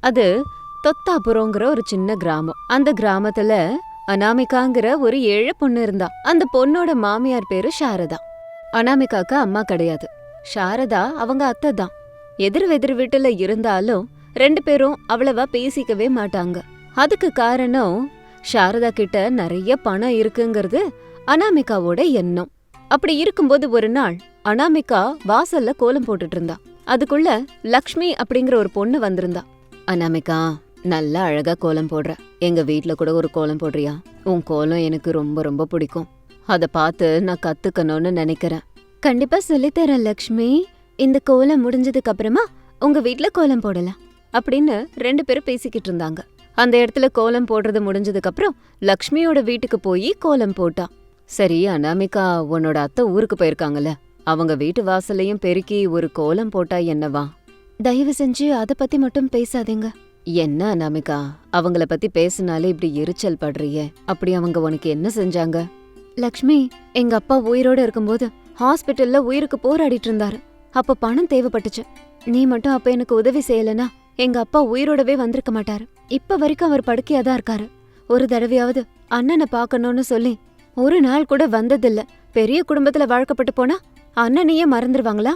அது தொத்தாபுரங்கிற ஒரு சின்ன கிராமம். அந்த கிராமத்துல அனாமிகாங்கிற ஒரு ஏழை பொண்ணு இருந்தா. அந்த பொண்ணோட மாமியார் பேரு சாரதா. அனாமிகாக்கு அம்மா கிடையாது. சாரதா அவங்க அத்தை தான். எதிர் வெதிர் வீட்டுல இருந்தாலும் ரெண்டு பேரும் அவ்வளவா பேசிக்கவே மாட்டாங்க. அதுக்கு காரணம் சாரதா கிட்ட நிறைய பணம் இருக்குங்கிறது அனாமிகாவோட எண்ணம். அப்படி இருக்கும்போது ஒரு நாள் அனாமிகா வாசல்ல கோலம் போட்டுட்டு இருந்தா. அதுக்குள்ள லக்ஷ்மி அப்படிங்கிற ஒரு பொண்ணு வந்திருந்தா. அனாமிகா நல்லா அழகா கோலம் போடுற. எங்க வீட்ல கூட ஒரு கோலம் போடுறியா? உன் கோலம் எனக்கு ரொம்ப ரொம்ப பிடிக்கும். அத பார்த்து நான் கத்துக்கணும்னு நினைக்கிறேன். கண்டிப்பா சொல்லித்தரேன் லக்ஷ்மி. இந்த கோலம் முடிஞ்சதுக்கு அப்புறமா உங்க வீட்ல கோலம் போடலாம் அப்படின்னு ரெண்டு பேரும் பேசிக்கிட்டு இருந்தாங்க. அந்த இடத்துல கோலம் போடுறது முடிஞ்சதுக்கு அப்புறம் லக்ஷ்மியோட வீட்டுக்கு போய் கோலம் போட்டா. சரி அனாமிகா உன்னோட அத்தை ஊருக்கு போயிருக்காங்கல்ல. அவங்க வீட்டு வாசலையும் பெருக்கி ஒரு கோலம் போட்டா என்னவா? தயவு செஞ்சு அத பத்தி மட்டும் பேசாதீங்க. என்ன அனாமிகா? அவங்கள பத்தி பேசினாலே இப்படி எரிச்சல் படுறியே அப்படி அவங்க உனக்கு என்ன செஞ்சாங்க? லக்ஷ்மி எங்க அப்பா உயிரோட இருக்கும்போது ஹாஸ்பிட்டல்ல உயிருக்கு போராடிட்டு இருந்தாரு. அப்ப பணம் தேவைப்பட்டுச்சு. நீ மட்டும் அப்ப எனக்கு உதவி செய்யலனா எங்க அப்பா உயிரோடவே வந்திருக்க மாட்டாரு. இப்ப வரைக்கும் அவர் படுக்கையா தான் இருக்காரு. ஒரு தடவையாவது அண்ணனை பார்க்கணும்னு சொல்லி ஒரு நாள் கூட வந்ததில்ல. பெரிய குடும்பத்துல வாழ்க்கப்பட்டு போனா அண்ணனையே மறந்துருவாங்களா?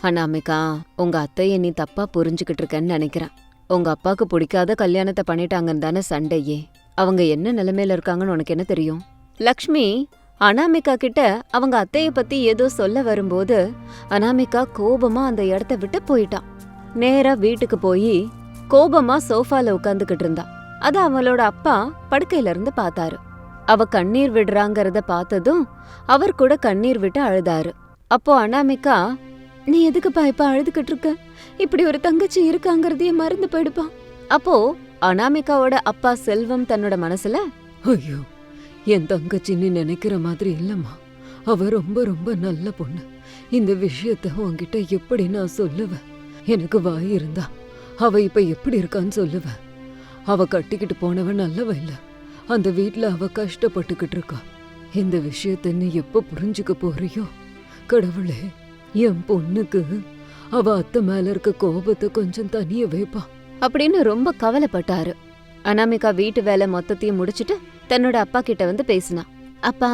அனாமிகா உங்க அத்தைய நீ தப்பா புரிஞ்சுகிட்டு இருக்கேன்னு நினைக்கிறேன். உங்க அப்பாவுக்கு பிடிக்காத கல்யாணத்தை பண்ணிட்டாங்கன்னு தானே சண்டையே. அவங்க என்ன நிலைமையில இருக்காங்கன்னு உனக்கு என்ன தெரியும்? லக்ஷ்மி அனாமிகா கிட்ட அவங்க அத்தையை பத்தி ஏதோ சொல்ல வரும்போது அனாமிகா கோபமா அந்த இடத்த விட்டு போயிட்டான் நேரா வீட்டுக்கு போய் கோபமா சோஃபால உட்காந்துக்கிட்டு இருந்தா. அத அவளோட அப்பா படுக்கையில இருந்து பார்த்தாரு. அவ கண்ணீர் விடுறாங்கறத பார்த்ததும் அவர் கூட கண்ணீர் விட்டு அழுதாரு. அப்போ அனாமிகா நீ எதுக்குப்பா இப்ப அழுதுகிட்டு இருக்க? இப்படி ஒரு தங்கச்சி இருக்காங்கறதையே மறந்து போயிடுப்பா. அப்போ அனாமிகாவோட அப்பா செல்வம் தன்னோட மனசுல? ஐயோ என் தங்கச்சி நீ நினைக்கிற மாதிரி இல்லம்மா. அவ ரொம்ப ரொம்ப நல்ல பொண்ணு. இந்த விஷயத்த உன்கிட்ட எப்படி நான் சொல்லுவேன் எனக்கு வாய் இருந்தா அவ இப்ப எப்படி இருக்கான்னு சொல்லுவேன் அவ கட்டிக்கிட்டு போனவ நல்லவ இல்ல. அந்த வீட்ல அவ கஷ்டப்பட்டுக்கிட்டு இருக்கா. இந்த விஷயத்த நீ எப்ப புரிஞ்சுக்க போறியோ? கடவுளே. என் பொண்ணுக்கு. அவ அத்தை மேல இருக்க கோபத்தை கொஞ்சம் தனிய வைப்பா. அப்படின்னு ரொம்ப கவலைப்பட்டாரு. அனாமிகா வீட்டு வேலை மொத்தத்தையும் முடிச்சிட்டு தன்னோட அப்பா கிட்ட வந்து பேசினா. அப்பா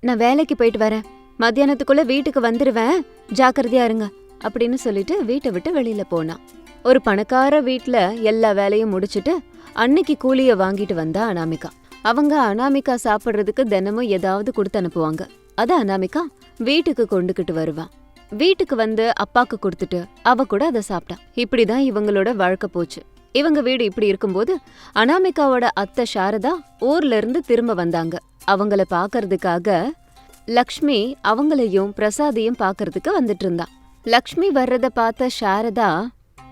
நான் வேலைக்கு போயிட்டு வரேன். மத்தியானத்துக்குள்ள வீட்டுக்கு வந்துருவேன். ஜாக்கிரதையா இருங்க அப்படின்னு சொல்லிட்டு வீட்டை விட்டு வெளியில போனா. ஒரு பணக்கார வீட்ல எல்லா வேலையும் முடிச்சிட்டு அன்னைக்கு கூலிய வாங்கிட்டு வந்தா அனாமிகா. அவங்க அனாமிகா சாப்பிடுறதுக்கு தினமும் ஏதாவது கொடுத்து அனுப்புவாங்க. அத அனாமிகா வீட்டுக்கு கொண்டுகிட்டு வருவான் வீட்டுக்கு வந்து அப்பாக்கு கொடுத்துட்டு அவ கூட அதை சாப்பிட்டா. இப்படிதான் இவங்களோட வாழ்க்கை போச்சு. இவங்க வீடு இப்படி இருக்கும்போது அனாமிகாவோட அத்தை சாரதா ஊர்ல இருந்து திரும்ப வந்தாங்க. அவங்கள பாக்குறதுக்காக லக்ஷ்மி அவங்களையும் பிரசாதையும் பாக்குறதுக்கு வந்துட்டு இருந்தா. லக்ஷ்மி வர்றத பார்த்த சாரதா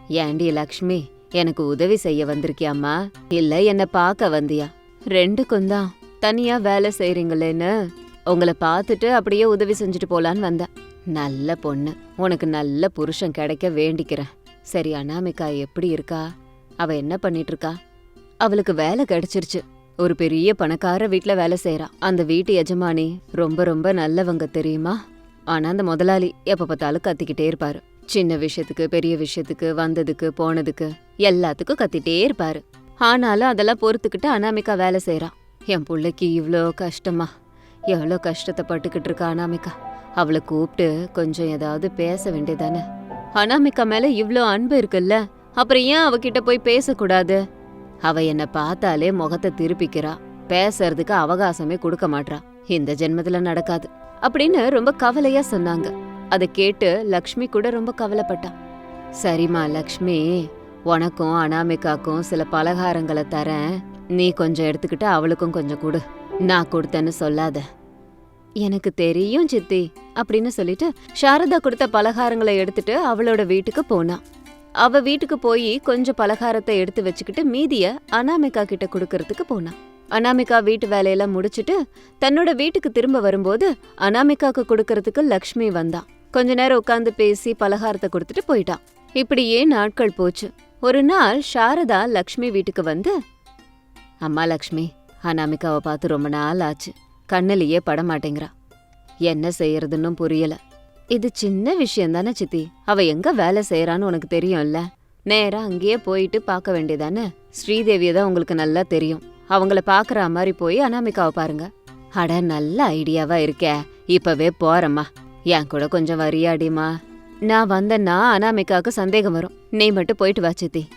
ஏண்டி லக்ஷ்மி எனக்கு உதவி செய்ய வந்திருக்கியாம்மா? இல்ல என்ன பார்க்க வந்தியா? ரெண்டுக்கும் தான் தனியா வேலை செய்றீங்களேன்னு. உங்களை பார்த்துட்டு அப்படியே உதவி செஞ்சுட்டு போலான்னு வந்தேன். நல்ல பொண்ணு. உனக்கு நல்ல புருஷன் கிடைக்க வேண்டிக்கிறேன். சரி அனாமிகா எப்படி இருக்கா? அவ என்ன பண்ணிட்டு இருக்கா அவளுக்கு வேலை கிடைச்சிருச்சு. ஒரு பெரிய பணக்கார வீட்ல வேலை செய்கிறா அந்த வீட்டு எஜமானி ரொம்ப ரொம்ப நல்லவங்க தெரியுமா? ஆனா அந்த முதலாளி எப்ப பார்த்தாலும் கத்திக்கிட்டே இருப்பாரு. சின்ன விஷயத்துக்கு பெரிய விஷயத்துக்கு வந்ததுக்கு போனதுக்கு எல்லாத்துக்கும் கத்திட்டே இருப்பாரு. ஆனாலும் அதெல்லாம் பொறுத்துக்கிட்டு அனாமிகா வேலை செய்கிறான் என் பிள்ளைக்கு இவ்வளோ கஷ்டமா. எவ்வளோ கஷ்டத்தை பட்டுக்கிட்டு இருக்கா அனாமிகா? அவளை கூப்பிட்டு கொஞ்சம் ஏதாவது பேச வேண்டியதானே? அனாமிகா மேல இவ்வளோ அன்பு இருக்குல்ல அப்புறம் ஏன் அவகிட்ட போய் பேசக்கூடாது? அவ என்னை பார்த்தாலே முகத்தை திருப்பிக்கிறா. பேசுறதுக்கு அவகாசமே கொடுக்க மாட்றா. இந்த ஜென்மத்துல நடக்காது. அப்படின்னு ரொம்ப கவலையா சொன்னாங்க. அதை கேட்டு லக்ஷ்மி கூட ரொம்ப கவலைப்பட்டா. சரிம்மா லக்ஷ்மி உனக்கும் அனாமிகாக்கும் சில பலகாரங்களை தரேன். நீ கொஞ்சம் எடுத்துக்கிட்டு அவளுக்கும் கொஞ்சம் கொடு. நான் கொடுத்தேன்னு சொல்லாத. எனக்கு தெரியும் சித்தி அப்படின்னு சொல்லிட்டு சாரதா கொடுத்த பலகாரங்களை எடுத்துட்டு அவளோட வீட்டுக்கு போனா. அவ வீட்டுக்கு போய் கொஞ்சம் பலகாரத்தை எடுத்து வச்சுக்கிட்டு மீதிய அனாமிகா கிட்ட கொடுக்கறதுக்கு போனா. அனாமிகா வீட்டு வேலையெல்லாம் முடிச்சிட்டு தன்னோட வீட்டுக்கு திரும்ப வரும்போது அனாமிகாக்கு கொடுக்கறதுக்கு லக்ஷ்மி வந்தா. கொஞ்ச நேரம் உட்காந்து பேசி பலகாரத்தை கொடுத்துட்டு போயிட்டான் இப்படியே நாட்கள் போச்சு. ஒரு நாள் சாரதா லக்ஷ்மி வீட்டுக்கு வந்து அம்மா லக்ஷ்மி அனாமிகாவை பார்த்து ரொம்ப நாள் ஆச்சு. கண்ணிலேயே படமாட்டேங்கிறா. என்ன செய்யறதுன்னும் புரியல. இது சின்ன விஷயம் தானே சித்தி. அவ எங்க வேலை செய்யறான்னு உனக்கு தெரியும்ல? நேரா அங்கேயே போயிட்டு பார்க்க வேண்டியதானே? ஸ்ரீதேவியை தான் உங்களுக்கு நல்லா தெரியும். அவங்கள பாக்குற மாதிரி போய் அனாமிகாவை பாருங்க. அட நல்ல ஐடியாவா இருக்கே. இப்பவே போறம்மா. என் கூட கொஞ்சம் வரியாடிமா நான் வந்தேன்னா அனாமிகாவுக்கு சந்தேகம் வரும். நீ மட்டும் போயிட்டு வா சித்தி.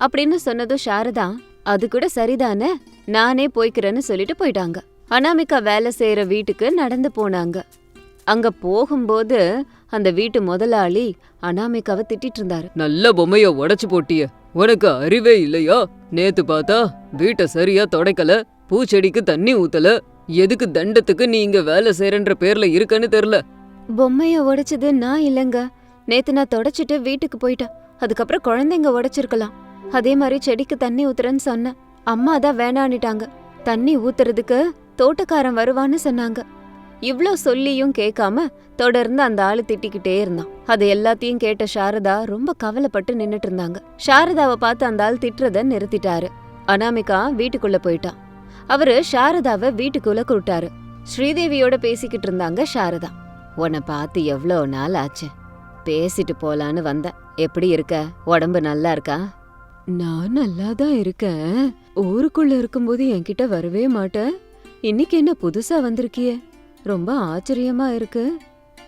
அப்படின்னு சொன்னதும் ஷாரதா அது கூட சரிதானே? நானே போய்க்கிறேன்னு சொல்லிட்டு போயிட்டாங்க. அனாமிகா வேலை செய்யற வீட்டுக்கு நடந்து போனாங்க. அங்க போகும்போது அந்த வீட்டு முதலாளி அனாமிகாவை திட்டிட்டு இருந்தாரு. நல்ல பொம்மைய உடைச்சு போட்டிய உனக்கு அறிவே இல்லையா? நேத்து பார்த்தா வீட்டை சரியா தொடைக்கல பூச்செடிக்கு தண்ணி ஊத்தல எதுக்கு தண்டத்துக்கு நீ இங்க வேலை செய்யறன்ற பேர்ல இருக்கன்னு தெரியல. பொம்மைய உடைச்சது நான் இல்லைங்க. நேத்து நான் தொடச்சிட்டு வீட்டுக்கு போயிட்டேன். அதுக்கப்புறம் குழந்தைங்க உடைச்சிருக்கலாம். அதே மாதிரி செடிக்கு தண்ணி ஊத்துறேன்னு சொன்னேன். அம்மா தான் வேணான்னுட்டாங்க. தண்ணி ஊத்துறதுக்கு தோட்டக்காரன் வருவான்னு சொன்னாங்க. இவ்ளோ சொல்லியும் கேட்காம தொடர்ந்து அந்த ஆளு திட்டிக்கிட்டே இருந்தான். அது எல்லாத்தையும் கேட்ட சாரதா ரொம்ப கவலைப்பட்டு நின்னுட்டு இருந்தாங்க. சாரதாவை பார்த்து அந்த ஆள் திட்டுறத நிறுத்திட்டாரு. அனாமிகா வீட்டுக்குள்ள போயிட்டான். அவரு சாரதாவை வீட்டுக்குள்ள கூட்டாரு ஸ்ரீதேவியோட பேசிக்கிட்டு இருந்தாங்க சாரதா. உன்னை பார்த்து எவ்வளோ நாள் ஆச்சு? பேசிட்டு போலான்னு வந்தேன் எப்படி இருக்க? உடம்பு நல்லா இருக்கா? நான் நல்லா தான் இருக்கேன். ஊருக்குள்ள இருக்கும்போது என்கிட்ட வரவே மாட்டேன். இன்னைக்கு என்ன புதுசா வந்திருக்கியே? ரொம்ப ஆச்சரியமா இருக்கு.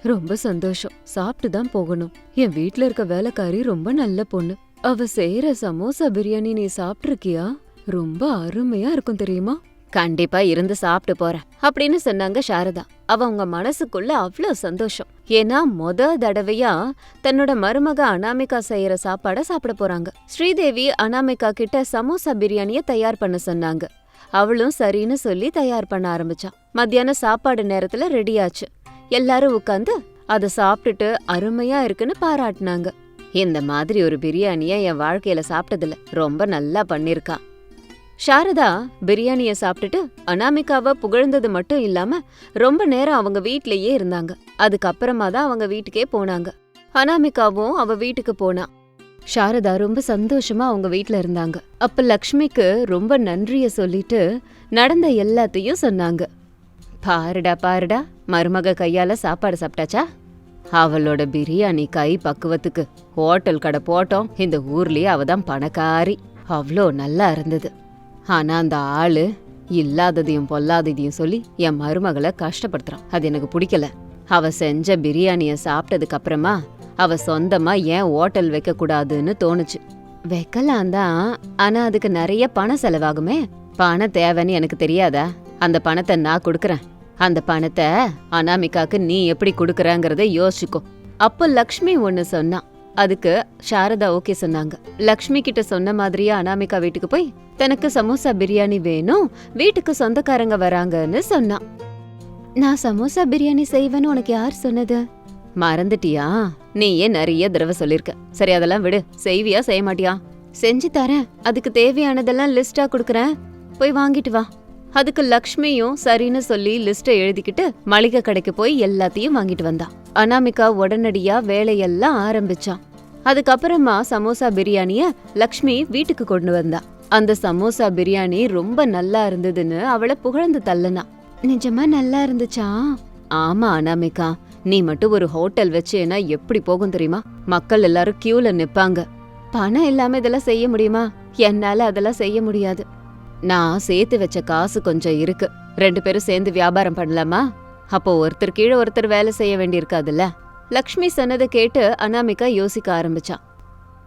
ரொம்ப சந்தோஷம். சாப்பிட்டு தான் போகணும். என் வீட்ல இருக்க வேலைக்காரி ரொம்ப நல்ல பொண்ணு. அவ செய்யற சமோசா பிரியாணி நீ சாப்பிட்டிருக்கியா? ரொம்ப அருமையா இருக்கும் தெரியுமா? கண்டிப்பா இருந்து சாப்பிட்டு போறேன். அப்படின்னு சொன்னாங்க சாரதா. அவ அவங்க மனசுக்குள்ள அவ்வளோ சந்தோஷம். ஏன்னா மொத தடவையா தன்னோட மருமக அனாமிகா செய்யற சாப்பாட சாப்பிட போறாங்க. ஸ்ரீதேவி அனாமிகா கிட்ட சமோசா பிரியாணிய தயார் பண்ண சொன்னாங்க. அவளும் சரின்னு சொல்லி தயார் பண்ண ஆரம்பிச்சா. மத்தியான சாப்பாடு நேரத்துல ரெடியாச்சு எல்லாரும் உட்காந்து அதை சாப்பிட்டுட்டு அருமையா இருக்குன்னு பாராட்டினாங்க. இந்த மாதிரி ஒரு பிரியாணிய என் வாழ்க்கையில சாப்பிட்டதில்ல ரொம்ப நல்லா பண்ணிருக்கா. சாரதா பிரியாணிய சாப்பிட்டுட்டு அனாமிகாவை புகழ்ந்தது மட்டும் இல்லாம ரொம்ப நேரம் அவங்க வீட்லயே இருந்தாங்க. அதுக்கப்புறமா தான் அவங்க வீட்டுக்கே போனாங்க. அனாமிகாவும் அவ வீட்டுக்கு போனா. சாரதா ரொம்ப சந்தோஷமா அவங்க வீட்ல இருந்தாங்க. அப்ப லக்ஷ்மிக்கு ரொம்ப நன்றிய சொல்லிட்டு நடந்த எல்லாத்தையும் சொன்னாங்க. பாருடா பாருடா மருமக கையால சாப்பாடு சாப்பிட்டாச்சா? அவளோட பிரியாணி கை பக்குவத்துக்கு ஹோட்டல் கடை போட்டோம். இந்த ஊர்லயே அவ தான் பணக்காரி. அவ்வளோ நல்லா இருந்தது. ஆனா அந்த ஆளு இல்லாததையும் பொல்லாததையும் சொல்லி என் மருமகளை கஷ்டப்படுத்துறான். அது எனக்கு பிடிக்கல. அவ செஞ்ச பிரியாணியை சாப்பிட்டதுக்கு அப்புறமா அவ சொந்தமா ஏன் ஹோட்டல் வைக்க கூடாதுன்னு தோணுச்சு. வைக்கலாம் தான் ஆனா அதுக்கு நிறைய பணம் செலவாகுமே. பணம் தேவைன்னு எனக்கு தெரியாதா? அந்த பணத்தை நான் கொடுக்குறேன். அந்த பணத்தை அனாமிகாக்கு நீ எப்படி கொடுக்குறங்கிறத யோசிச்சுக்கோ. அப்போ லக்ஷ்மி ஒன்று சொன்னான் அதுக்கு சாரதா ஓகே சொன்னாங்க. லக்ஷ்மி கிட்ட சொன்ன மாதிரியே அனாமிகா வீட்டுக்கு போய் தனக்கு சமோசா பிரியாணி வேணும் வீட்டுக்கு சொந்தக்காரங்க வராங்கன்னு சொன்னான் நான் சமோசா பிரியாணி செய்வேன்னு உனக்கு யார் சொன்னது? மறந்துட்டியா? நீயே நிறைய தடவை சொல்லியிருக்க சரி அதெல்லாம் விடு. செய்வியா செய்ய மாட்டியா செஞ்சு தரேன். அதுக்கு தேவையானதெல்லாம் லிஸ்டா கொடுக்குறேன். போய் வாங்கிட்டு வா. அதுக்கு லக்ஷ்மியும் சரின்னு சொல்லி லிஸ்ட்டை எழுதிக்கிட்டு மளிகை கடைக்கு போய் எல்லாத்தையும் வாங்கிட்டு வந்தா. அனாமிகா உடனடியா வேலையெல்லாம் ஆரம்பிச்சான் அதுக்கப்புறமா சமோசா பிரியாணிய லக்ஷ்மி வீட்டுக்கு கொண்டு வந்தா. அந்த சமோசா பிரியாணி ரொம்ப நல்லா இருந்ததுன்னு அவளை புகழ்ந்து தள்ளுனா. நிஜமா நல்லா இருந்துச்சா? ஆமா அனாமிகா. நீ மட்டும் ஒரு ஹோட்டல் வச்சேனா எப்படி போகும் தெரியுமா? மக்கள் எல்லாரும் கியூல நிப்பாங்க. பணம் இல்லாம இதெல்லாம் செய்ய முடியுமா? என்னால அதெல்லாம் செய்ய முடியாது. நான் சேர்த்து வச்ச காசு கொஞ்சம் இருக்கு. ரெண்டு பேரும் சேர்ந்து வியாபாரம் பண்ணலாமா? அப்போ ஒருத்தர் கீழே ஒருத்தர் வேலை செய்ய வேண்டியிருக்காதுல்ல? லக்ஷ்மி சொன்னதை கேட்டு அனாமிகா யோசிக்க ஆரம்பிச்சான்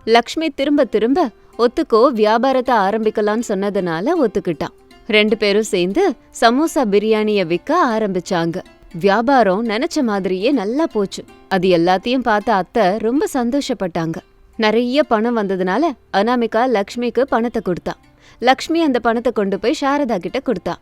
லக்ஷ்மி திரும்ப திரும்ப ஒத்துக்கோ வியாபாரத்தை ஆரம்பிக்கலாம்னு சொன்னதுனால ஒத்துக்கிட்டான் ரெண்டு பேரும் சேர்ந்து சமோசா பிரியாணிய விற்க ஆரம்பிச்சாங்க. வியாபாரம் நினைச்ச மாதிரியே நல்லா போச்சு. அது எல்லாத்தையும் பார்த்த அத்தை ரொம்ப சந்தோஷப்பட்டாங்க. நிறைய பணம் வந்ததுனால அனாமிகா லக்ஷ்மிக்கு பணத்தை கொடுத்தா. லக்ஷ்மி அந்த பணத்தை கொண்டு போய் சாரதா கிட்ட கொடுத்தா.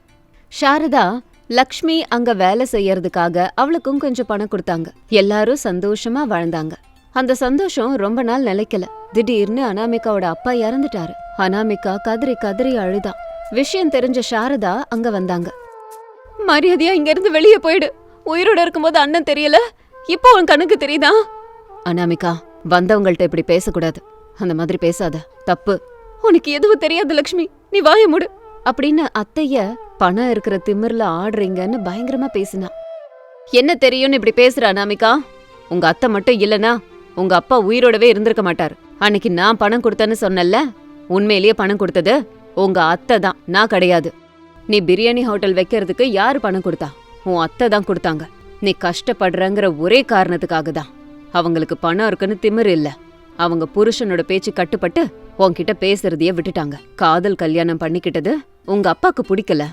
சாரதா லக்ஷ்மி அங்க வேலை செய்யறதுக்காக அவளுக்கும் கொஞ்சம் பணம் கொடுத்தாங்க. எல்லாரும் சந்தோஷமா வாழ்ந்தாங்க. அந்த சந்தோஷம் ரொம்ப நாள் நிலைக்கல. திடீர்னு அனாமிகாவோட அப்பா இறந்துட்டாரு. அனாமிகா கதறி கதறி அழுதா. விஷயம் தெரிஞ்ச சாரதா அங்க வந்தாங்க. மரியாதையா இங்க இருந்து வெளியே போயிடு. உயிரோட இருக்கும்போது அண்ணன் தெரியல. இப்போ உன் கணக்கு தெரியுதா? அனாமிகா வந்தவங்கள்ட்ட இப்படி பேசக்கூடாது. அந்த மாதிரி பேசாத. தப்பு. உனக்கு எதுவும் தெரியாது லக்ஷ்மி. நீ வாய மூடு. அப்படின்னு அத்தைய பணம் இருக்கிற திமிர்ல ஆடுறீங்கன்னு பயங்கரமா பேசினா. என்ன தெரியும்னு இப்படி பேசுற அனாமிகா? உங்க அத்தை மட்டும் இல்லனா உங்க அப்பா உயிரோடவே இருந்திருக்க மாட்டாரு. அன்னைக்கு நான் பணம் கொடுத்தேன்னு சொன்னல உண்மையிலேயே பணம் கொடுத்தது உங்க அத்தை தான் நான் கிடையாது. நீ பிரியாணி ஹோட்டல் வைக்கிறதுக்கு யார் பணம் கொடுத்தா? உன் அத்தை தான் கொடுத்தாங்க. நீ கஷ்டப்படுறங்கிற ஒரே காரணத்துக்காக தான் அவங்களுக்கு பணம் இருக்குன்னு திமிரு இல்ல. அவங்க புருஷனோட பேச்சு கட்டுப்பட்டு உன்கிட்ட பேசுறதையே விட்டுட்டாங்க. காதல் கல்யாணம் பண்ணிக்கிட்டது உங்க அப்பாக்கு பிடிக்கல.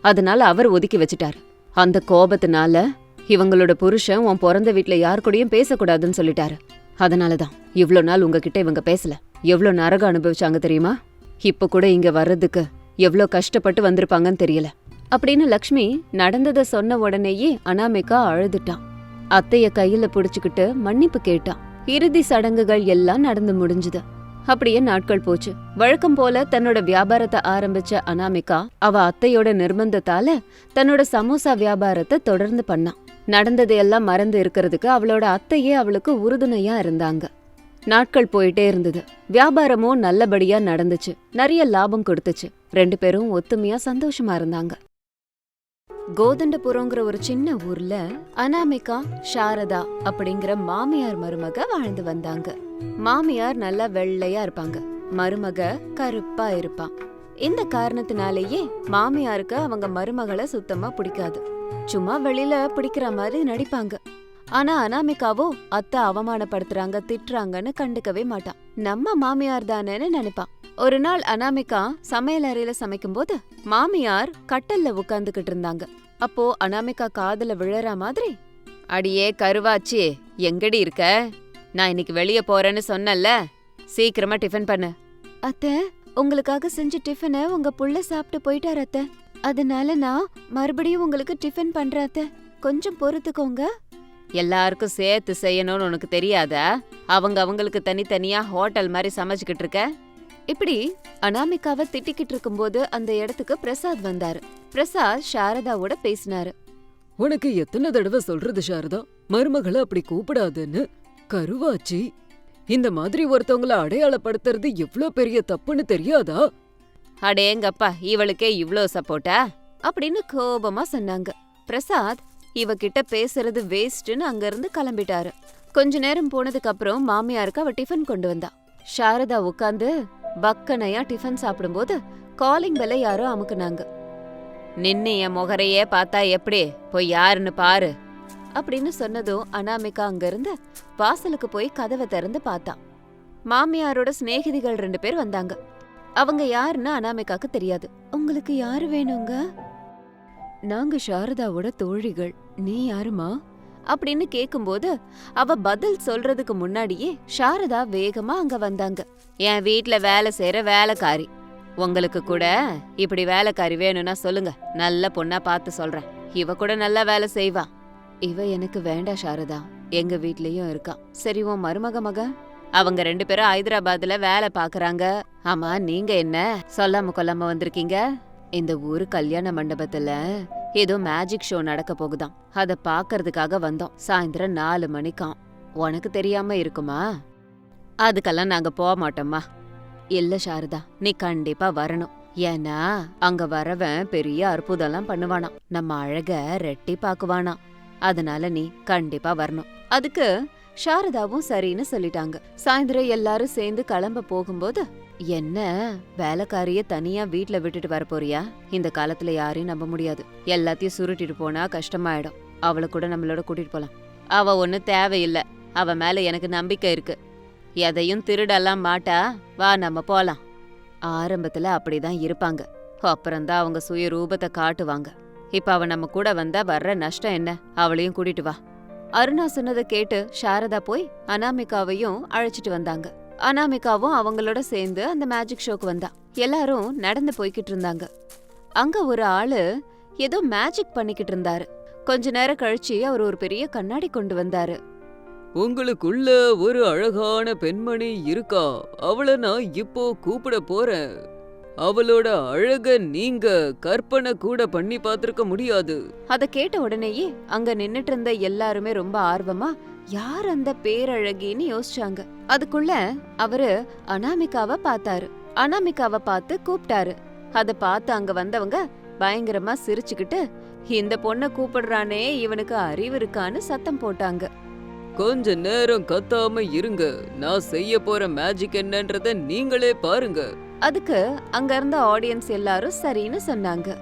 அதனால அவர் ஒதுக்கி வச்சிட்டாரு. அந்த கோபத்தினால இவங்களோட புருஷன் உன் பிறந்த வீட்டுல யார் கூடயும் பேசக்கூடாதுன்னு சொல்லிட்டாரு. அதனாலதான் இவ்வளோ நாள் உங்ககிட்ட இவங்க பேசல. எவ்வளோ நரகம் அனுபவிச்சாங்க தெரியுமா? இப்ப கூட இங்க வர்றதுக்கு எவ்ளோ கஷ்டப்பட்டு வந்திருப்பாங்கன்னு தெரியல. அப்படின்னு லக்ஷ்மி நடந்தத சொன்ன உடனேயே அனாமிகா அழுதுட்டான். அத்தைய கையில புடிச்சுக்கிட்டு மன்னிப்பு கேட்டான். இறுதி சடங்குகள் எல்லாம் நடந்து முடிஞ்சுது. அப்படியே நாட்கள் போச்சு. வழக்கம் போல தன்னோட வியாபாரத்தை ஆரம்பிச்ச அனாமிகா அவ அத்தையோட நிர்பந்தத்தால தன்னோட சமோசா வியாபாரத்தை தொடர்ந்து பண்ணான் நடந்ததையெல்லாம் மறந்து இருக்கிறதுக்கு அவளோட அத்தையே அவளுக்கு உறுதுணையா இருந்தாங்க. நாட்கள் போயிட்டே இருந்தது. வியாபாரமும் நல்லபடியா நடந்துச்சு. நிறைய லாபம் கொடுத்துச்சு. ரெண்டு பேரும் ஒத்துமையா சந்தோஷமா இருந்தாங்க. கோதண்டபுரங்கிற ஒரு சின்ன ஊர்ல அனாமிகா சாரதா அப்படிங்கிற மாமியார் மருமக வாழ்ந்து வந்தாங்க. மாமியார் நல்லா வெள்ளையா இருப்பாங்க. மருமக கருப்பா இருப்பான் இந்த காரணத்தினாலேயே மாமியாருக்கு அவங்க மருமகளை சுத்தமா பிடிக்காது. சும்மா வெளியில பிடிக்கிற மாதிரி நடிப்பாங்க. ஆனா அனாமிகாவோ அத்தை அவமானப்படுத்துறாங்க திட்டுறாங்கன்னு கண்டுக்கவே மாட்டான். நம்ம மாமியார் தானேன்னு நினைப்பான். ஒரு நாள் அனாமிகா சமையல் அறையில சமைக்கும்போது மாமியார் கட்டல்ல உட்கார்ந்துகிட்டு இருந்தாங்க. அப்போ அனாமிகா காதுல விழற மாதிரி அடியே கருவாச்சி எங்கடி இருக்க? நான் இன்னைக்கு வெளிய போறேன்னு சொன்னல சீக்கிரமா டிஃபன் பண்ணு. அத்த உங்களுக்காக செஞ்ச டிஃபனை உங்க புள்ள சாப்பிட்டு போயிட்டார் அத்தை. அதனால நான் மறுபடியும் உங்களுக்கு டிஃபன் பண்றேன் அத்தை. கொஞ்சம் பொறுத்துக்கோங்க. எல்லாருக்கும் சேர்த்து செய்யணும்னு உனக்கு தெரியாதா? அவங்க அவங்களுக்கு தனித்தனியா ஹோட்டல் மாதிரி சமைச்சுக்கிட்டு இருக்க? இப்படி அனாமிகாவை திட்டிக்கிட்டு இருக்கும்போது அந்த இடத்துக்கு பிரசாத் வந்தாரு. பிரசாத் சாரதாவோட பேசினாரு. உனக்கு எத்தனை தடவை சொல்றது சாரதா? மருமகளை அப்படி கூப்பிடாதுன்னு? கருவாச்சி. இந்த மாதிரி ஒருத்தவங்கள அடையாளப்படுத்துறது எவ்ளோ பெரிய தப்புன்னு தெரியாதா? அடேங்கப்பா இவளுக்கே இவ்ளோ சப்போர்ட்டா? அப்படின்னு கோபமா சொன்னாங்க. பிரசாத் இவகிட்ட பேசுறது வேஸ்ட்னு அங்கிருந்து கிளம்பிட்டாரு. கொஞ்ச நேரம் போனதுக்கு அப்புறம் மாமியாருக்கு அவ டிஃபன் கொண்டு வந்தா. சாரதா உட்காந்து பக்கனையா டிஃபன் சாப்பிடும்போது காலிங் பெல்ல யாரோ அமுக்குனாங்க. நின்னு என் முகரையே பார்த்தா எப்படி? போய் யாருன்னு பாரு. அப்படின்னு சொன்னதும் அனாமிகா அங்கிருந்து வாசலுக்கு போய் கதவை திறந்து பார்த்தா. மாமியாரோட சிநேகிதிகள் ரெண்டு பேர் வந்தாங்க. அவங்க யாருன்னு அனாமிகாக்கு தெரியாது. உங்களுக்கு யாரு வேணுங்க? நாங்க சாரதாவோட தோழிகள். நீ யாருமா? அப்படின்னு கேக்கும்போது அவ பதில் சொல்றதுக்கு முன்னாடியே சாரதா வேகமா அங்க வந்தாங்க. என் வீட்ல வேலை செய்யற வேலைக்காரி. உங்களுக்கு கூட இப்படி வேலைக்காரி வேணும்னா சொல்லுங்க. நல்ல பொண்ணா பார்த்து சொல்றேன். இவ கூட நல்லா வேலை செய்வா. இவ எனக்கு வேண்டாம் சாரதா. எங்க வீட்லயும் இருக்கா. சரி உன் மருமக மக. அவங்க ரெண்டு பேரும் ஹைதராபாத்ல வேலை பாக்குறாங்க ஆமா நீங்க என்ன? சொல்லாம கொல்லாம வந்திருக்கீங்க? இந்த ஊரு கல்யாண மண்டபத்துல ஏதோ மேஜிக் ஷோ நடக்க போகுதாம். அத பாக்கறதுக்காக வந்தோம். சாயந்தரம் நாலு மணிக்காம். உனக்கு தெரியாம இருக்குமா? அதுக்கெல்லாம் நாங்க போக மாட்டோம்மா. இல்ல சாரதா நீ கண்டிப்பா வரணும். ஏன்னா அங்க வரவன் பெரிய அற்புதம்லாம் பண்ணுவானாம். நம்ம அழக ரெட்டி பாக்குவானாம். அதனால நீ கண்டிப்பா வரணும். அதுக்கு சாரதாவும் சரின்னு சொல்லிட்டாங்க. சாயந்தரம் எல்லாரும் சேர்ந்து கிளம்ப போகும்போது என்ன? வேலைக்காரிய தனியா வீட்ல விட்டுட்டு வர போறியா? இந்த காலத்துல யாரையும் நம்ப முடியாது. எல்லாத்தையும் சுருட்டிட்டு போனா கஷ்டமாயிடும். அவளை கூட நம்மளோட கூட்டிட்டு போலாம். அவ ஒண்ணு தேவையில்ல. அவ மேல எனக்கு நம்பிக்கை இருக்கு. எதையும் திருடலாம் மாட்டா. வா நம்ம போலாம். ஆரம்பத்துல அப்படிதான் இருப்பாங்க. அப்புறம்தான் அவங்க சுய ரூபத்தை காட்டுவாங்க. இப்ப அவ நம்ம கூட வந்தா வர்ற நஷ்டம் என்ன? அவளையும் கூட்டிட்டு வா. அருணா சொன்னதை கேட்டு சாரதா போய் அனாமிகாவையும் அழைச்சிட்டு வந்தாங்க. அனாமிகாவும் அவங்களோட சேர்ந்து அந்த மேஜிக் ஷோக்கு வந்தா. எல்லாரும் நடந்து போய்கிட்டு இருந்தாங்க. அங்க ஒரு ஆளு ஏதோ மேஜிக் பண்ணிக்கிட்டு இருந்தாரு. கொஞ்ச நேரம் கழிச்சு அவர் ஒரு பெரிய கண்ணாடி கொண்டு வந்தாரு. உங்களுக்குள்ள ஒரு அழகான பெண்மணி இருக்கா? அவளை நான் இப்போ கூப்பிட போறேன். அவளோட அழக நீங்க கற்பனை கூட பண்ணி பார்த்திருக்க முடியாது. அத கேட்ட உடனேயே அங்க நின்னுட்டு இருந்த எல்லாருமே ரொம்ப ஆர்வமா யார் அந்த பேரழகின்னு யோசிச்சாங்க. அதுக்குள்ள அவரு அனாமிகாவை பார்த்தாரு. அனாமிகாவை பார்த்து கூப்பிட்டாரு. அத பார்த்து அங்க வந்தவங்க பயங்கரமா சிரிச்சுக்கிட்டு இந்த பொண்ண கூப்பிடுறானே இவனுக்கு அறிவு இருக்கான்னு சத்தம் போட்டாங்க. கொஞ்ச நேரம் கத்தாம இருங்க. நான் செய்ய போற மேஜிக் என்னன்றத நீங்களே பாருங்க. அதுக்கு அங்க இருந்த ஆடியன்ஸ் எல்லாரும் சரின்னு சொன்னாங்க.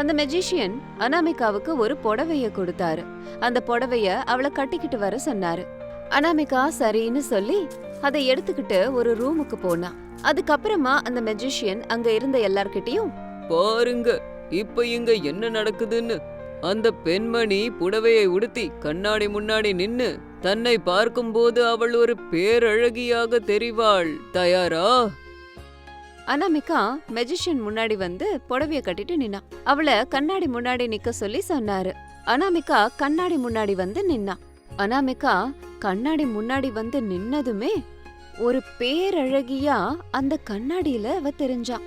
அந்த மெஜிஷியன் அனாமிகாவுக்கு ஒரு புடவைய கொடுத்தாரு. அந்த புடவைய அவளை கட்டிக்கிட்டு வர சொன்னாரு. அனாமிகா சரின்னு சொல்லி அதை எடுத்துக்கிட்டு ஒரு ரூமுக்கு போனா. அதுக்கப்புறமா அந்த மெஜிஷியன் அங்க இருந்த எல்லார்கிட்டயும் பாருங்க இப்ப இங்க என்ன நடக்குதுன்னு. அந்த பெண்மணி புடவையை உடுத்தி கண்ணாடி முன்னாடி நின்னு தன்னை பார்க்கும்போது அவள் ஒரு பேரழகியாக தெரிவாள். தயாரா? அனாமிகா மெஜிஷியன் முன்னாடி வந்து புடவைய கட்டிட்டு நின்னா. அவளை கண்ணாடி முன்னாடி நிக்க சொல்லி சொன்னாரு. அனாமிகா கண்ணாடி முன்னாடி வந்து நின்னா. அனாமிகா கண்ணாடி முன்னாடி வந்து நின்னதுமே ஒரு பேரழகியா அந்த கண்ணாடியில அவ தெரிஞ்சா.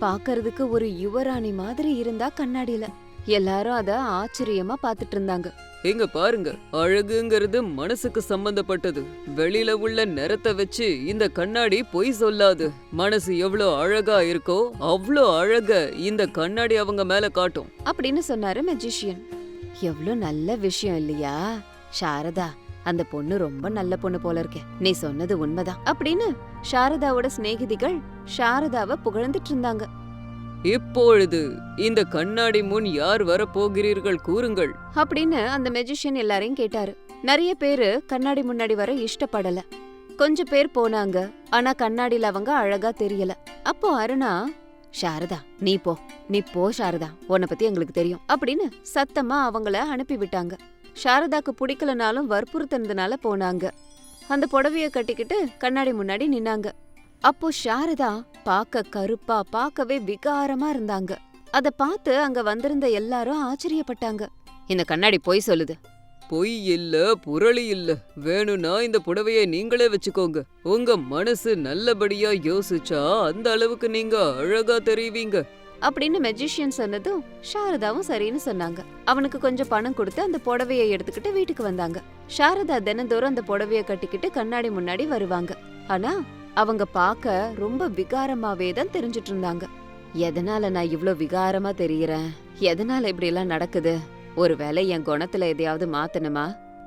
பாக்கறதுக்கு ஒரு யுவராணி மாதிரி இருந்தா கண்ணாடியில. எல்லாரும் அத ஆச்சரியமா பாத்துட்டு இருந்தாங்க. இங்க பாருங்க அழகுங்கிறது மனசுக்கு சம்பந்தப்பட்டது. வெளியில உள்ள நிறத்தை வச்சு இந்த கண்ணாடி பொய் சொல்லாது. மனசு எவ்வளோ அழகா இருக்கோ அவ்வளோ அழக இந்த கண்ணாடி அவங்க மேல காட்டும். அப்படின்னு சொன்னாரு மெஜிஷியன் எவ்ளோ நல்ல விஷயம் இல்லையா? சாரதா அந்த பொண்ணு ரொம்ப நல்ல பொண்ணு போல இருக்கே. நீ சொன்னது உண்மைதான். அப்படின்னு சாரதாவோட சிநேகிதிகள் சாரதாவை புகழ்ந்துட்டு இருந்தாங்க. இப்பொழுது இந்த கண்ணாடி முன் யார் வரப்போகிறீர்கள் கூறுங்கள். அப்படின்னு அந்த மெஜிஷியன் எல்லாரையும் கேட்டாரு. நிறைய பேரு கண்ணாடி முன்னாடி வர இஷ்டப்படல. கொஞ்ச பேர் போனாங்க. ஆனா கண்ணாடியில அவங்க அழகா தெரியல. அப்போ அருணா சாரதா நீ போ. நீ போ சாரதா. உன்னை பத்தி எங்களுக்கு தெரியும். அப்படின்னு சத்தமா அவங்கள அனுப்பி விட்டாங்க. சாரதாக்கு பிடிக்கலனாலும் வற்புறுத்தினதுனால போனாங்க. அந்த புடவைய கட்டிக்கிட்டு கண்ணாடி முன்னாடி நின்னாங்க. அப்போ சாரதா பார்க்க கருப்பா பார்க்கவே விகாரமா இருந்தாங்க. அத பார்த்து அங்க வந்திருந்த எல்லாரும் ஆச்சரியப்பட்டாங்க. இந்த கண்ணாடி பொய் சொல்லுது. பொய் இல்ல புரளி இல்ல. வேணும்னா இந்த புடவையை நீங்களே வச்சுக்கோங்க. உங்க மனசு நல்லபடியா யோசிச்சா அந்த அளவுக்கு நீங்க அழகா தெரிவிங்க. அப்படின்னு மெஜிஷியன் சொன்னதும் சாரதாவும் சரின்னு சொன்னாங்க. அவனுக்கு கொஞ்சம் பணம் கொடுத்து அந்த புடவையை எடுத்துக்கிட்டு வீட்டுக்கு வந்தாங்க. சாரதா தினந்தோறும் அந்த புடவைய கட்டிக்கிட்டு கண்ணாடி முன்னாடி வருவாங்க. ஆனா அவங்க பார்க்க ரொம்ப விகாரமாவே தான் தெரிஞ்சிட்டு இருந்தாங்க. எதனால நான் இவ்ளோ விகாரமா தெரியறேன்? எதனால இப்படி எல்லாம் நடக்குது? ஒருவேளை என் குணத்துல எதையாவது மாத்தணுமா?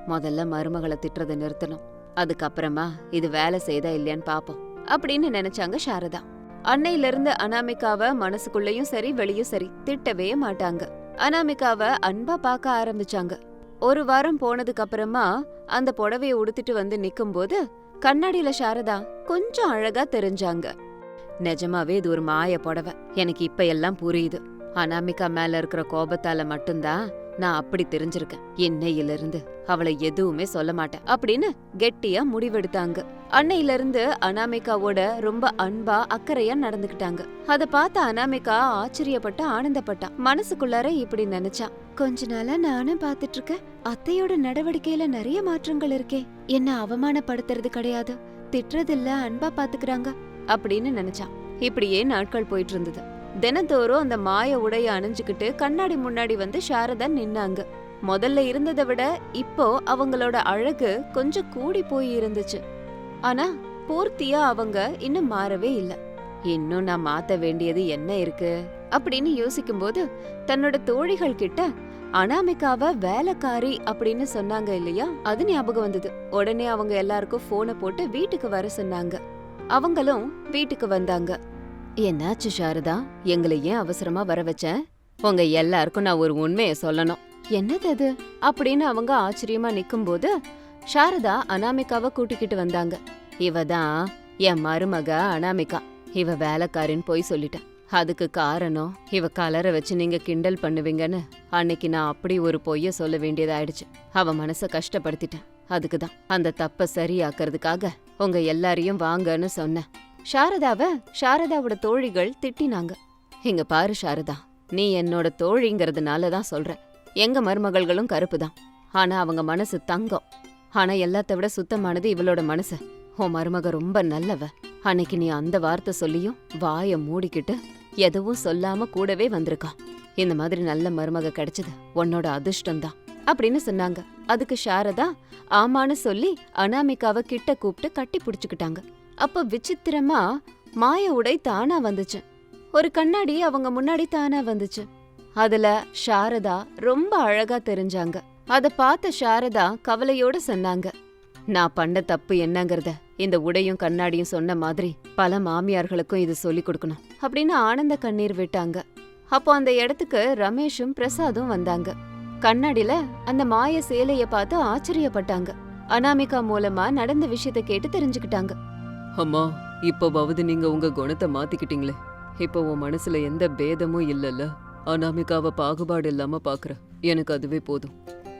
முதல்ல மருமகளை திட்டுறதை நிறுத்தணும். அதுக்கப்புறமா இது வேலை செய்தா இல்லையான்னு பாப்போம் அப்படின்னு நினைச்சாங்க சாரதா. அன்னையில இருந்து அனாமிகாவ மனசுக்குள்ளயும் சரி வெளியும் சரி திட்டவே மாட்டாங்க. அனாமிகாவ அன்பா பார்க்க ஆரம்பிச்சாங்க. ஒரு வாரம் போனதுக்கு அப்புறமா அந்த புடவைய உடுத்திட்டு வந்து நிக்கும்போது கண்ணாடியில சாரதா கொஞ்சம் அழகா தெரிஞ்சாங்க. நிஜமாவே இது ஒரு மாய புடவை. எனக்கு இப்ப எல்லாம் புரியுது. அனாமிகா மேல இருக்கிற கோபத்தால மட்டும்தான் நான் அப்படி தெரிஞ்சிருக்கேன். இன்னையில இருந்து அவளை எதுவுமே சொல்ல மாட்டேன். அப்படின்னு கெட்டியா முடிவெடுத்தாங்க. அன்னையில இருந்து அனாமிகாவோட ரொம்ப அன்பா அக்கறையா நடந்துகிட்டாங்க அத பார்த்த அனாமிகா ஆச்சரியப்பட்டு ஆனந்தப்பட்டா. மனசுக்குள்ளார இப்படி நினைச்சா. கொஞ்ச நாளா நானும் பாத்துட்டு இருக்கேன் அத்தையோட நடவடிக்கையில நிறைய மாற்றங்கள் இருக்கே. என்ன அவமானப்படுத்துறது கிடையாது. திட்டுறதில்ல அன்பா பாத்துக்கிறாங்க அப்படின்னு நினைச்சா. இப்படியே நாட்கள் போயிட்டு இருந்தது தினந்தோறும் அந்த மாய உடைய அணிஞ்சுக்கிட்டு கண்ணாடி முன்னாடி வந்து சாரதா நின்னாங்க. முதல்ல இருந்ததை விட இப்போ அவங்களோட அழகு கொஞ்சம் கூடி போய் இருந்துச்சு. ஆனா பூர்த்தியா அவங்க இன்னும் மாறவே இல்லை. இன்னும் நான் மாத்த வேண்டியது என்ன இருக்கு? அப்படின்னு யோசிக்கும்போது தன்னோட தோழிகள் கிட்ட அனாமிகாவ வேலைக்காரி அப்படின்னு சொன்னாங்க இல்லையா? அது ஞாபகம் வந்தது. உடனே அவங்க எல்லாருக்கும் போனை போட்டு வீட்டுக்கு வர சொன்னாங்க. அவங்களும் வீட்டுக்கு வந்தாங்க. என்னாச்சு சாரதா? எங்களை ஏன் அவசரமா வர வச்ச? உங்க எல்லாருக்கும் நான் ஒரு உண்மையை சொல்லணும். என்னது அது? அப்படின்னு அவங்க ஆச்சரியமா நிக்கும்போது சாரதா அனாமிகாவை கூட்டிக்கிட்டு வந்தாங்க. இவ தான் என் மருமக அனாமிகா. இவ வேலைக்காரின்னு போய் சொல்லிட்டேன். அதுக்கு காரணம் இவ கலரை வச்சு நீங்க கிண்டல் பண்ணுவீங்கன்னு. அன்னைக்கு நான் அப்படி ஒரு பொய்ய சொல்ல வேண்டியதாயிடுச்சு. அவ மனச கஷ்டப்படுத்திட்டேன். அதுக்கு தான் அந்த தப்ப சரியாக்குறதுக்காக உங்க எல்லாரையும் வாங்கன்னு சொன்னேன். சாரதாவ சாரதாவோட தோழிகள் திட்டினாங்க. இங்க பாரு சாரதா நீ என்னோட தோழிங்கிறதுனால தான் சொல்றேன் எங்க மருமகள்களும் கருப்பு தான் ஆனா அவங்க மனசு தங்கம். ஆனா எல்லாத்த விட சுத்தமானது இவளோட மனசு. உன் மருமக ரொம்ப நல்லவ. அன்னைக்கு நீ அந்த வார்த்தை சொல்லியும் வாய மூடிக்கிட்டு எதுவும் சொல்லாம கூடவே வந்திருக்கான் இந்த மாதிரி நல்ல மருமக கிடைச்சது உன்னோட அதிர்ஷ்டம்தான் அப்படின்னு சொன்னாங்க. அதுக்கு சாரதா ஆமான்னு சொல்லி அனாமிகாவை கிட்ட கூப்பிட்டு கட்டி புடிச்சுக்கிட்டாங்க. அப்ப விசித்திரமா மாய உடை தானா வந்துச்சு. ஒரு கண்ணாடி அவங்க முன்னாடி தானா வந்துச்சு. அதுல சாரதா ரொம்ப அழகா தெரிஞ்சாங்க. அத பார்த்த சாரதா கவலையோட சொன்னாங்க. நான் பண்ண தப்பு என்னங்கறத? இந்த உடையும் கண்ணாடியும் சொன்ன மாதிரி பல மாமியார்களுக்கும் இது சொல்லி கொடுக்கணும் அப்படின்னு ஆனந்த கண்ணீர் விட்டாங்க. அப்போ அந்த இடத்துக்கு ரமேஷும் பிரசாதும் வந்தாங்க. கண்ணாடில அந்த மாய சேலைய பார்த்து ஆச்சரியப்பட்டாங்க. அனாமிகா மூலமா நடந்த விஷயத்த கேட்டு தெரிஞ்சுக்கிட்டாங்க. அம்மா இப்போவாவது நீங்க உங்க குணத்தை மாத்திக்கிட்டீங்களே. இப்போ உன் மனசுல எந்த பேதமும் இல்லைல்ல. அனாமிகாவை பாகுபாடு இல்லாம பாக்குற. எனக்கு அதுவே போதும்.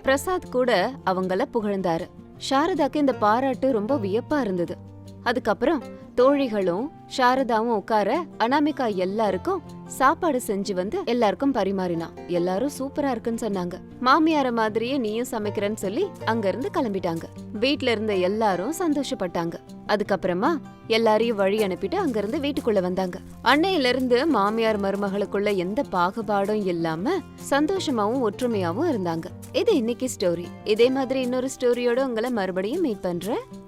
பிரசாத் கூட அவங்கள புகழ்ந்தாரு. சாரதாக்கு இந்த பாராட்டு ரொம்ப வியப்பா இருந்தது. அதுக்கப்புறம் தோழிகளும் சாரதாவும் உட்கார அனாமிகா எல்லாருக்கும் சாப்பாடு செஞ்சு வந்து எல்லாருக்கும் பரிமாறினா. எல்லாரும் சூப்பரா இருக்குன்னு சொன்னாங்க. மாமியார மாதிரியே நீயும் சமைக்கிறேன்னு சொல்லி அங்க இருந்து கிளம்பிட்டாங்க. வீட்ல இருந்த எல்லாரும் சந்தோஷப்பட்டாங்க. அதுக்கப்புறமா எல்லாரையும் வழி அனுப்பிட்டு அங்க இருந்து வீட்டுக்குள்ள வந்தாங்க. அன்னையில இருந்து மாமியார் மருமகளுக்குள்ள எந்த பாகுபாடும் இல்லாம சந்தோஷமாவும் ஒற்றுமையாவும் இருந்தாங்க. இது இன்னைக்கு ஸ்டோரி இதே மாதிரி இன்னொரு ஸ்டோரியோட உங்களை மறுபடியும் மீட் பண்றேன்.